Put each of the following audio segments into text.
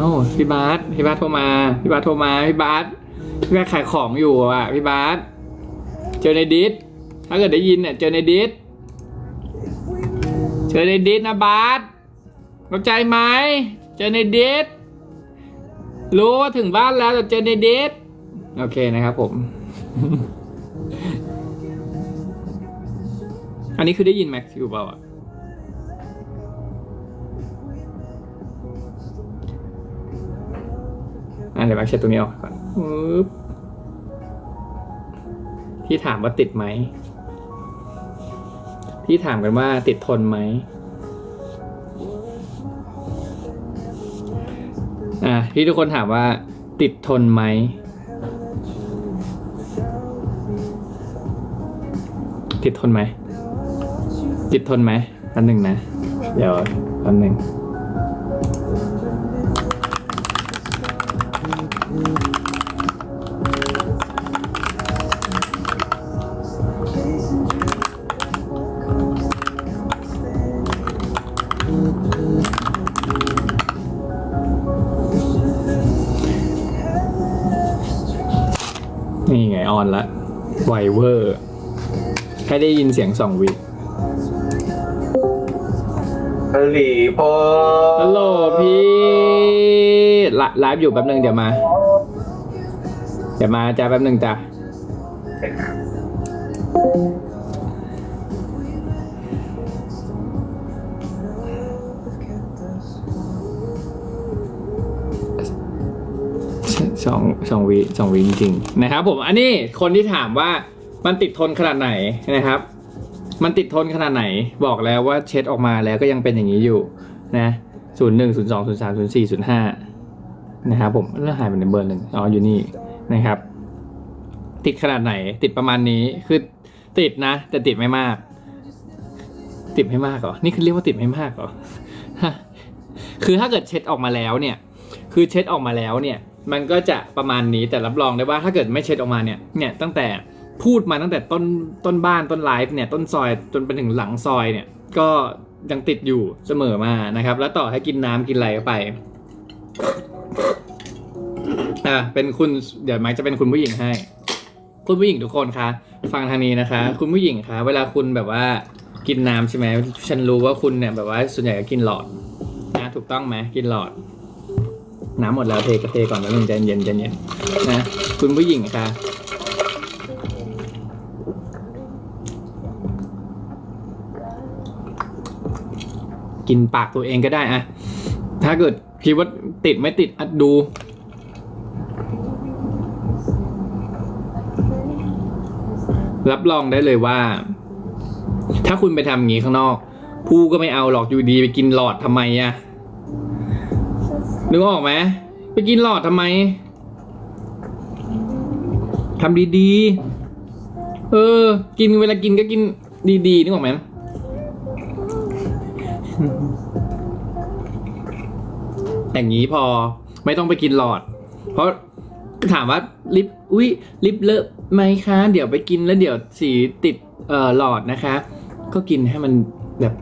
อ้าพี่บาสพี่บาสโทรมา พี่บาสโทรมา พี่บาสพี่บาสขายของอยู่อะ พี่บาสเจอในดิสถ้าเกิดได้ยินเนี่ยเจอในดิสเจอในดิสนะบาสเข้าใจไหมเจอในดิสรู้ว่าถึงบ้านแล้วแต่เจอในดิสโอเคนะครับผม อันนี้คือได้ยินแม็กซ์อยู่เปล่าอะ อะเดี๋ยวแม็กเช็ดตรงนี้ออกก่อนที่ถามว่าติดไหม ที่ถามกันว่าติดทนไหมอะที่ทุกคนถามว่า ติดทนไหมติดทนไหมติดทนไหมอันหนึ่งนะ เดี๋ยวอันหนึ่ง ออนละไวเวอร์ แค่ได้ยินเสียงสองวิหลีพอฮัลโหลพี่ไลไลฟ์อยู่แป๊บนึงเดี๋ยวมา เดี๋ยวมาจ้าแป๊บนึงจ้ะ สองสองวิสองวิจริงๆนะครับผมอันนี้คนที่ถามว่ามันติดทนขนาดไหนนะครับ มันติดทนขนาดไหนบอกแล้วว่าเช็ดออกมาแล้วก็ยังเป็นอย่างนี้อยู่นะศูนย์หนึ่งศูนย์สองศูนย์สามศูนย์สี่ศูนย์ห้านะครับผมแล้วหายไปในเบอร์หนึ่งอ๋ออยู่นี่นะครับ ติดขนาดไหน ติดประมาณนี้คือติดนะ แต่ติดไม่มาก ติดไม่มากเหรอนี่คือเรียกว่าติดไม่มากเหรอคือถ้าเกิดเช็ดออกมาแล้วเนี่ย คือเช็ดออกมาแล้วเนี่ย มันก็จะประมาณนี้แต่รับรองได้ว่าถ้าเกิดไม่เช็ดออกมาเนี่ยเนี่ยตั้งแต่พูดมาตั้งแต่ต้นต้นบ้านต้นไลฟ์เนี่ยต้นซอยจนไปถึงหลังซอยเนี่ยก็ยังติดอยู่เสมอมานะครับ แล้วต่อให้กินน้ำกินอะไรก็ไปอะเป็นคุณเดี๋ยวไมค์จะเป็นคุณผู้หญิงให้ คุณผู้หญิงทุกคนคะฟังทางนี้นะคะ คุณผู้หญิงคะเวลาคุณแบบว่ากินน้ำใช่ไหมฉันรู้ว่าคุณเนี่ยแบบว่าส่วนใหญ่ก็กินหลอดนะถูกต้องไหมกินหลอด น้ำหมดแล้วเทก็เทก่อนแล้วนึงใจเย็นใจเย็นนะคุณผู้หญิงค่ะกินปากตัวเองก็ได้อะถ้าเกิดคิดว่าติดไม่ติดอะดู รับรองได้เลยว่า ถ้าคุณไปทำอย่างนี้ข้างนอก ผู้ก็ไม่เอาหรอกอยู่ดีไปกินหลอดทำไมอะ นึกออกไหมไปกินหลอดทำไมทำดีๆ เออ กินเวลากินก็กินดีๆนึกออกไหมอย่างนี้พอไม่ต้องไปกินหลอด เพราะถามว่าลิปอุ้ยลิปเลอะไหมคะ เดี๋ยวไปกินแล้วเดี๋ยวสีติดเอ่อหลอดนะคะ ก็กินให้มันแบบ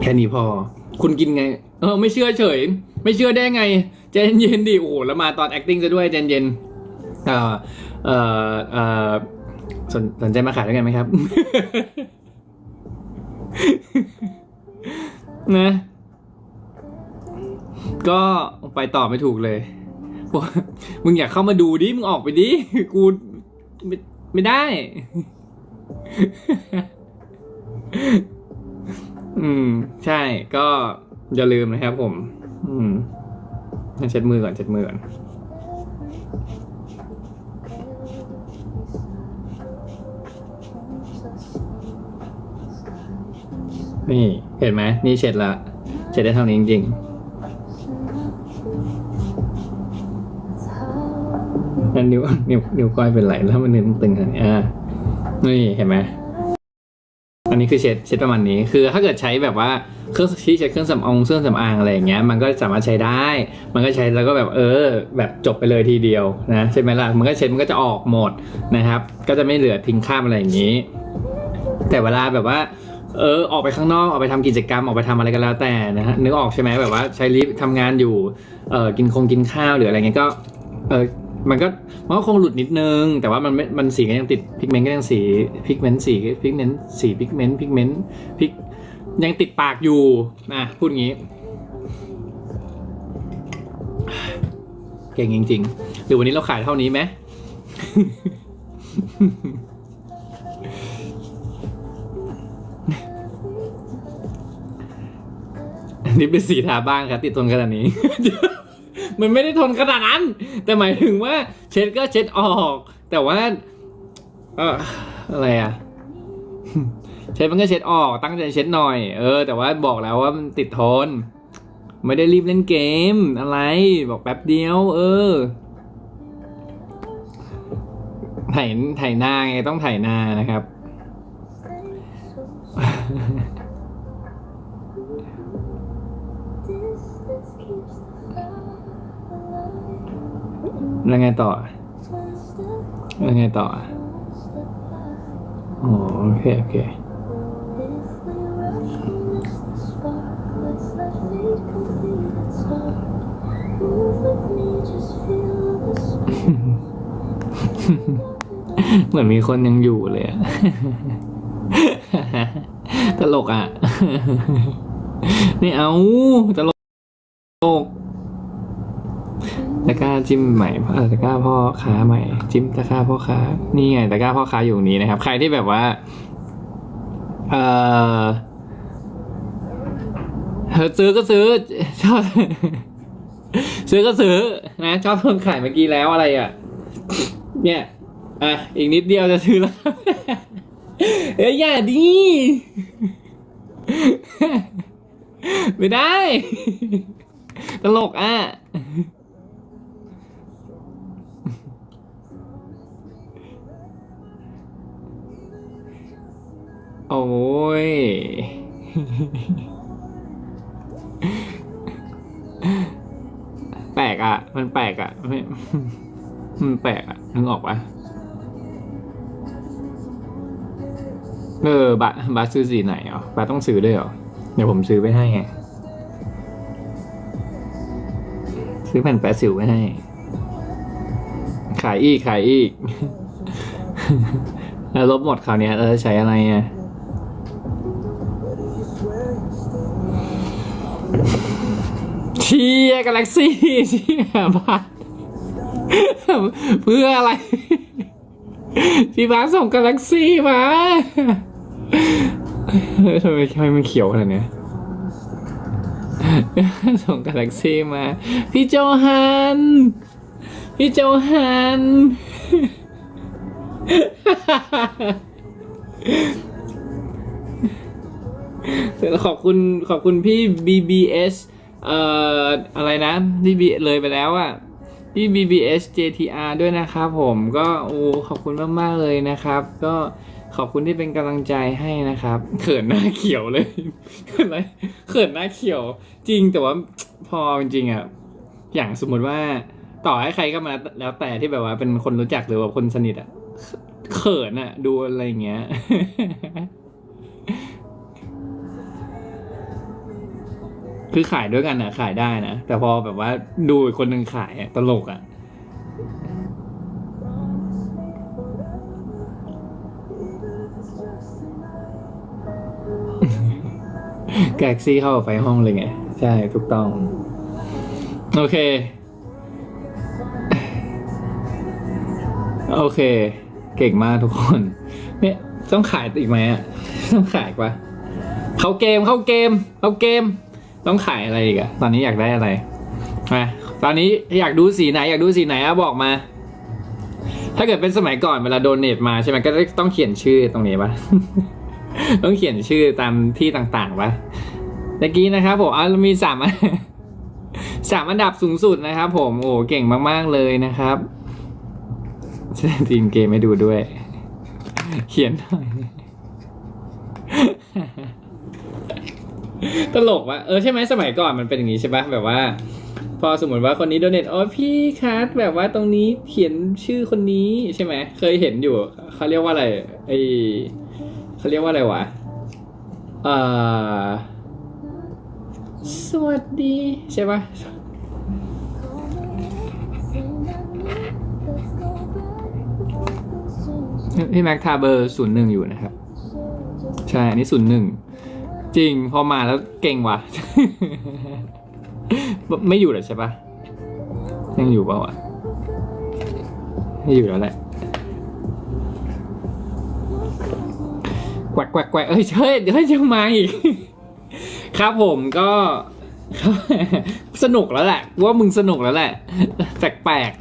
แค่นี้พอ คุณกินไง เออ ไม่เชื่อเฉย ไม่เชื่อได้ไงใจเย็นดิโอ้โหแล้วมาตอน acting ซะด้วยใจเย็นเอ่อเออเอ่อสนสนใจมาขายด้วยกันไหมครับ นะ ก็ไปต่อไม่ถูกเลยบอกว่ามึงอยากเข้ามาดูดิ มึงออกไปดิ กูไม่ไม่ได้ อืม ใช่ก็ อย่าลืมนะครับผม อืมเช็ดมือก่อนเช็ดมือก่อนนี่ เห็นไหมนี่เช็ดละเช็ดได้เท่านี้จริงๆนั่นนิ้วนิ้วนิ้วก้อยเป็นไรแล้วมันนิ้วตึงขนาดนี้อ่านี่เห็นไหม อันนี้คือเช็ดเช็ดประมาณนี้ คือถ้าเกิดใช้แบบว่าเครื่องที่ใช้เครื่องสำอางเครื่องสำอางอะไรอย่างเงี้ยมันก็สามารถใช้ได้ มันก็ใช้แล้วก็แบบเออ แบบจบไปเลยทีเดียวนะใช่ไหมล่ะมันก็เช็ดมันก็จะออกหมดนะครับ ก็จะไม่เหลือทิ้งข้ามอะไรอย่างนี้ แต่เวลาแบบว่าเออออกไปข้างนอกออกไปทำกิจกรรมออกไปทำอะไรก็แล้วแต่นะฮะนึกออกใช่ไหมแบบว่าใช้ลิฟต์ทำงานอยู่เออกินคงกินข้าวหรืออะไรเงี้ยก็เออ มันก็มันก็คงหลุดนิดนึง แต่ว่ามันมันสีก็ยังติดพิกเมนต์ก็ยังสีพิกเมนต์สีพิกเมนต์สีพิกเมนต์พิกเมนต์พิกยังติดปากอยู่นะพูดงี้ เก่งจริงๆหรือวันนี้เราขายเท่านี้ไหมอันนี้เป็นสีทาบ้านครับติดทนขนาดนี้ มันไม่ได้ทนขนาดนั้น แต่หมายถึงว่า เช็ดก็เช็ดออก แต่ว่า เอออะไรอะเช็ดมันก็เช็ดออก ตั้งใจเช็ดหน่อย เออ แต่ว่าบอกแล้วว่ามันติดทน ไม่ได้รีบเล่นเกม อะไร บอกแป๊บเดียว เออไถไถหน้าไงต้องไถหน้านะครับ แล้วไงต่อ แล้วไงต่ออ๋อโอเค โอเคเหมือนมีคนยังอยู่เลยอะตลกอะไม่เอาตลกตะกร้า จิ้มใหม่ตะกร้าพ่อค้าใหม่ จิ้มตะกร้าพ่อค้า นี่ไงตะกร้าพ่อค้าอยู่นี้นะครับ ใครที่แบบว่า เออเออซื้อก็ซื้อชอบซื้อก็ซื้อนะชอบคนขายเมื่อกี้แล้วอะไรอะ เนี่ยอะอีกนิดเดียวจะซื้อแล้วเอ้ยอย่าดิไม่ได้ ตลกอะ โอ้ย แปลกอะ มันแปลกอะไม่มันแปลกอะนึกออกปะเออบาบาซื้อสีไหนอะบาต้องซื้อด้วยเหรอ เดี๋ยวผมซื้อไปให้ไง ซื้อแผ่นแปะสิวไปให้ ขายอีก ขายอีก แล้วลบหมดคราวนี้เราจะใช้อะไรอะ ชียกาแล็กซี่เชียบ้าเพื่ออะไร พี่บ้านส่งกาแล็กซี่มาเฮ้ยทำไมทำไมมันเขียวขนาดเนี้ยส่งกาแล็กซี่มา พี่โจฮัน พี่โจฮัน ขอบคุณขอบคุณพี่ BBS เอ่ออะไรนะที่ B เลยไปแล้วอะพี่ BBS JTR ด้วยนะครับผมก็โอ้ขอบคุณมากๆเลยนะครับ ก็ขอบคุณที่เป็นกำลังใจให้นะครับ เขินหน้าเขียวเลยอะไรเขินหน้าเขียว จริงแต่ว่าพอจริงๆอะอย่างสมมติว่าต่อให้ใครก็มาแล้วแต่ที่แบบว่าเป็นคนรู้จักหรือว่าคนสนิทอะเขินอะดูอะไรอย่างเงี้ย คือขายด้วยกันนะขายได้นะ แต่พอแบบว่าดูอีกคนหนึ่งขายอะตลกอะแกล็กซี่เข้าไปห้องเลยไง ใช่ถูกต้อง โอเค โอเค เก่งมากทุกคน เนี่ย ต้องขายอีกไหมอะ ต้องขายอีกปะเข้าเกมเข้าเกมเข้าเกม ต้องขายอะไรอีกอะตอนนี้อยากได้อะไรมาตอนนี้อยากดูสีไหน อยากดูสีไหนอะบอกมา ถ้าเกิดเป็นสมัยก่อนเวลาโดเนทมาใช่ไหมก็ต้องเขียนชื่อตรงนี้ปะต้องเขียนชื่อตามที่ต่างๆปะตะกี้นะครับผมเรามีสามสามอันดับสูงสุดนะครับ ผมโอ้เก่งมากๆเลยนะครับแสดงทีมเกมให้ดูด้วย เขียนหน่อย ตลกว่ะเออใช่ไหมสมัยก่อนมันเป็นอย่างนี้ใช่ปะแบบว่า พอสมมติว่าคนนี้โดเนทอ๋อพี่คัสแบบว่าตรงนี้เขียนชื่อคนนี้ใช่ไหมเคยเห็นอยู่เขาเรียกว่าอะไรไอเขาเรียกว่าอะไรวะเออสวัสดีใช่ปะพี่แม็กทาเบอร์ศูนย์หนึ่งอยู่นะครับ ใช่ อันนี้ศูนย์หนึ่ง จริงพอมาแล้วเก่งว่ะ ไม่อยู่เลยใช่ปะยังอยู่เปล่าวะไม่อยู่แล้วแหละแกวกแกวกแกวกเอ้ยเฮ้ยเฮ้ยยังมาอีก ครับผมก็สนุกแล้วแหละ ว่ามึงสนุกแล้วแหละ แปลกๆ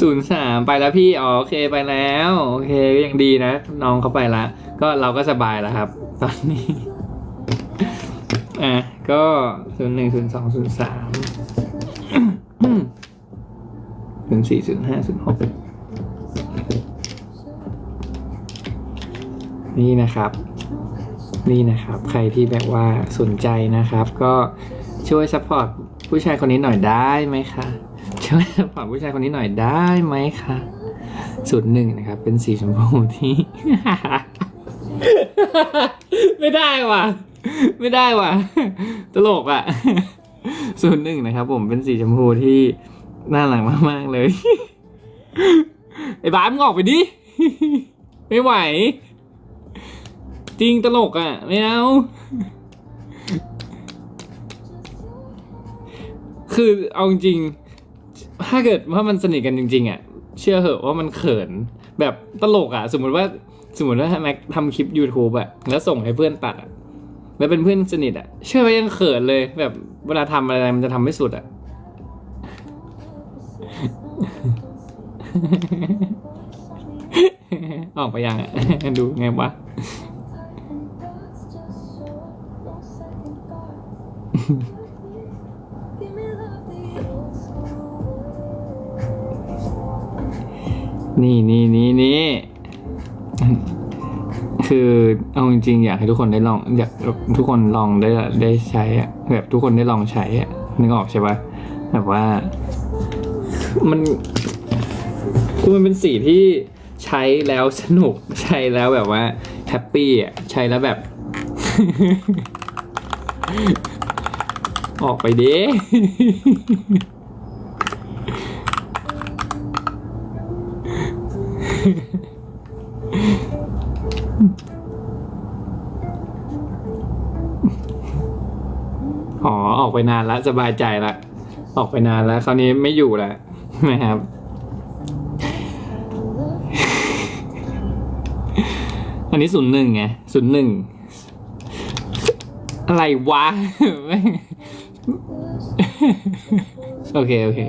ศูนย์สามไปแล้วพี่ อ๋อโอเคไปแล้ว โอเคยังดีนะ น้องเขาไปละ ก็เราก็สบายแล้วครับ ตอนนี้ อะก็ศูนย์หนึ่งศูนย์สองศูนย์สามศูนย์สี่ศูนย์ห้าศูนย์หกนี่นะครับ นี่นะครับ ใครที่แบบว่าสนใจนะครับ ก็ช่วยซัพพอร์ตผู้ชายคนนี้หน่อยได้ไหมคะช่วยซัพพอร์ตผู้ชายคนนี้หน่อยได้ไหมคะสูตรหนึ่งนะครับ เป็นสีชมพูที่ ไม่ได้ว่ะ ไม่ได้ว่ะ ตลกอะสูตรหนึ่งนะครับ ผมเป็นสีชมพูที่น่ารักมากๆเลย ไอ้บ้าสมึงออกไปดิ ไม่ไหว จริงตลกอะ ไม่เอา คือเอาจริง ถ้าเกิดว่ามันสนิทกันจริง ๆ อะ เชื่อเหอะว่ามันเขิน แบบตลกอะ สมมติว่า สมมติว่าแม็กทำคลิป YouTube อะแล้วส่งให้เพื่อนตัดอะแล้วเป็นเพื่อนสนิทอะเชื่อว่ายังเขินเลย แบบเวลาทำอะไรมันจะทำไม่สุดอะออกไปยังอะดูไงวะนี่นี่นี่นี่ คือเอาจริงๆ อยากให้ทุกคนได้ลองอยากทุกคนลองได้ได้ใช้อะแบบทุกคนได้ลองใช้อะนึกออกใช่ปะแบบว่า มันคือมันเป็นสีที่ใช้แล้วสนุกใช้แล้วแบบว่าแฮปปี้อะใช้แล้วแบบ ออกไปดิ อ๋อ ออกไปนานแล้วสบายใจละออกไปนานแล้ว คราวนี้ไม่อยู่แล้วนะครับ อันนี้ศูนย์หนึ่งไงศูนย์หนึ่งอะไรวะ โอเค โอเค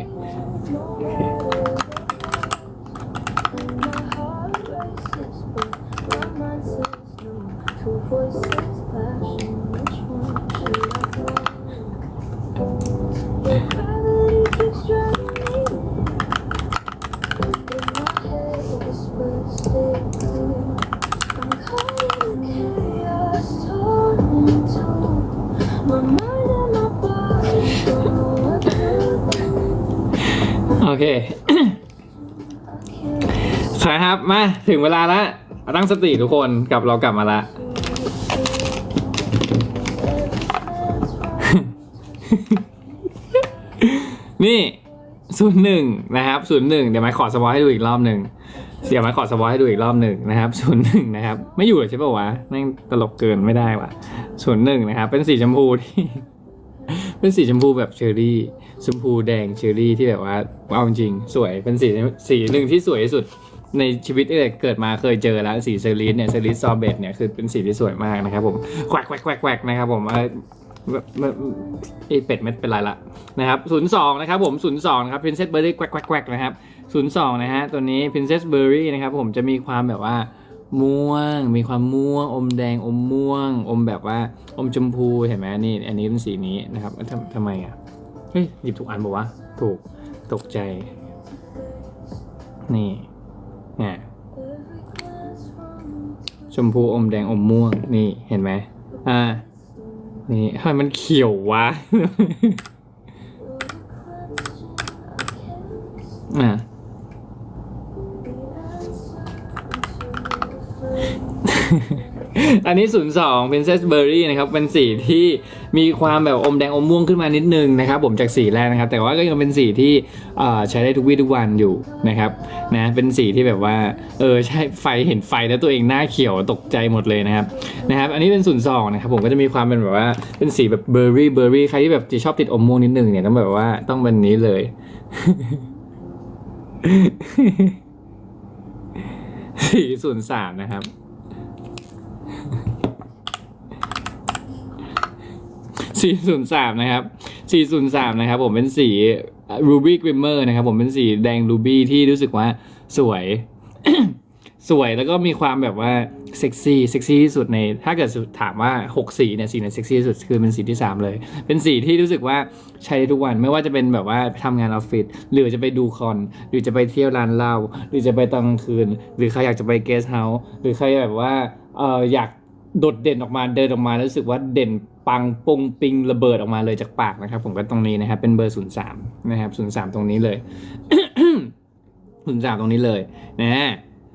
เค I can't ครับ มา ถึงเวลาแล้วตั้งสติทุกคนกลับเรากลับมาละ นี่ศูนย์หนึ่งนะครับศูนย์หนึ่งเดี๋ยวไม้ขอสวอให้ดูอีกรอบหนึ่งเดี๋ยวไม้ขอสวอให้ดูอีกรอบหนึ่งนะครับศูนย์หนึ่งนะครับ ไม่อยู่ใช่ป่าวะแม่งตลกเกินไม่ได้ว่ะศูนย์หนึ่งนะครับ เป็นสีชมพูที่ เป็นสีชมพูแบบเชอร์รี่ ชมพูแดงเชอรี่ที่แบบว่าเอาจริงสวยเป็นสีสีหนึ่งที่สวยที่สุดในชีวิตที่เกิดมาเคยเจอแล้วสีเซรีสเนี่ยเซรีสซอเบตเนี่ยคือเป็นสีที่สวยมากนะครับผมแควกแควกแควกแควกนะครับผมเอ่อแบบแบบไอเป็ดไม่เป็นไรละนะครับศูนย์สองนะครับผมศูนย์สองครับ Princess Berry แควกแควกแควกนะครับศูนย์สองนะฮะตัวนี้ Princess Berry นะครับผมจะมีความแบบว่าม่วง มีความม่วง อมแดงอมม่วง อมแบบว่าอมชมพูเห็นไหมนี่ อันนี้เป็นสีนี้นะครับทำทำไมอะ เฮ้ยหยิบถูกอันบอกว่าถูกตกใจ นี่เนี่ยชมพูอมแดงอมม่วง นี่เห็นไหมอ่า นี่ทำไมมันเขียววะอะอันนี้ 02 Princess Berry นะครับ เป็นสีที่ มีความแบบอมแดงอมม่วงขึ้นมานิดนึงนะครับผมจากสีแรกนะครับ แต่ว่าก็ยังเป็นสีที่ใช้ได้ทุกวี่ทุกวันอยู่นะครับนะเป็นสีที่แบบว่าเออใช่ไฟเห็นไฟแล้วตัวเองหน้าเขียวตกใจหมดเลยนะครับนะครับ อันนี้เป็น02นสองนะครับผมก็จะมีความเป็นแบบว่าเป็นสีแบบเบอร์รี่เบอร์รี่ใครที่แบบจะชอบติดอมม่วงนิดนึงเนี่ยต้องแบบว่าต้องเป็นนี้เลยสีศูนย์สามนะครับ สี่ศูนย์สามนะครับสี่ศูนย์สามนะครับ ผมเป็นสีรูบี้กริมเมอร์นะครับ ผมเป็นสีแดงรูบี้ที่รู้สึกว่าสวย สวยแล้วก็มีความแบบว่าเซ็กซี่เซ็กซี่ที่สุดใน ถ้าเกิดถามว่าหกสีเนี่ยสีไหนเซ็กซี่ที่สุดคือเป็นสีที่สามเลย เป็นสีที่รู้สึกว่าใช้ได้ทุกวันไม่ว่าจะเป็นแบบว่าทำงานออฟฟิศหรือจะไปดูคอน หรือจะไปเที่ยวร้านเหล้าหรือจะไปตอนกลางคืน หรือใครอยากจะไปเกสต์เฮาส์หรือใครแบบว่าเอออยากโดดเด่นออกมาเดินออกมาแล้วรู้สึกว่าเด่น ปังปงปิงระเบิดออกมาเลยจากปากนะครับ ผมก็ตรงนี้นะครับ เป็นเบอร์ศูนย์สามนะครับศูนย์สามตรงนี้เลยศูนย์สามตรงนี้เลยนะ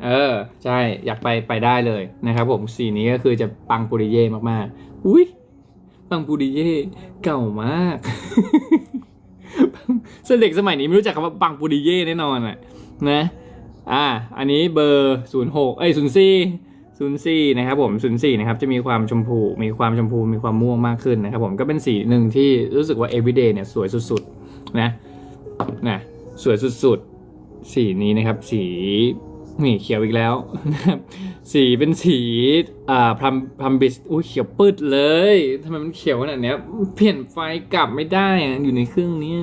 เออ ใช่อยากไปไปได้เลยนะครับ ผมสีนี้ก็คือจะปังปุริเย่มากๆอุ้ยปังปุริเย่เก่ามากเสเด็กสมัยนี้ไม่รู้จักคำว่าปังปุริเย่แน่นอนอะนะ อ่า อันนี้เบอร์ศูนย์หกเอ้ยศูนย์สี่ ศูนย์สี่นะครับผมศูนย์สี่นะครับจะมีความชมพูมีความชมพูมีความม่วงมากขึ้นนะครับผมก็เป็นสีหนึ่งที่รู้สึกว่า everyday เนี่ยสวยสุดๆนะนะสวยสุดๆ สีนี้นะครับสีนี่เขียวอีกแล้ว สีเป็นสีอ่าพัมพัมบิสอุ้ยเขียวปืดเลยทำไมมันเขียวขนาดเนี้ยเปลี่ยนไฟกลับไม่ได้อะอยู่ในเครื่องนี้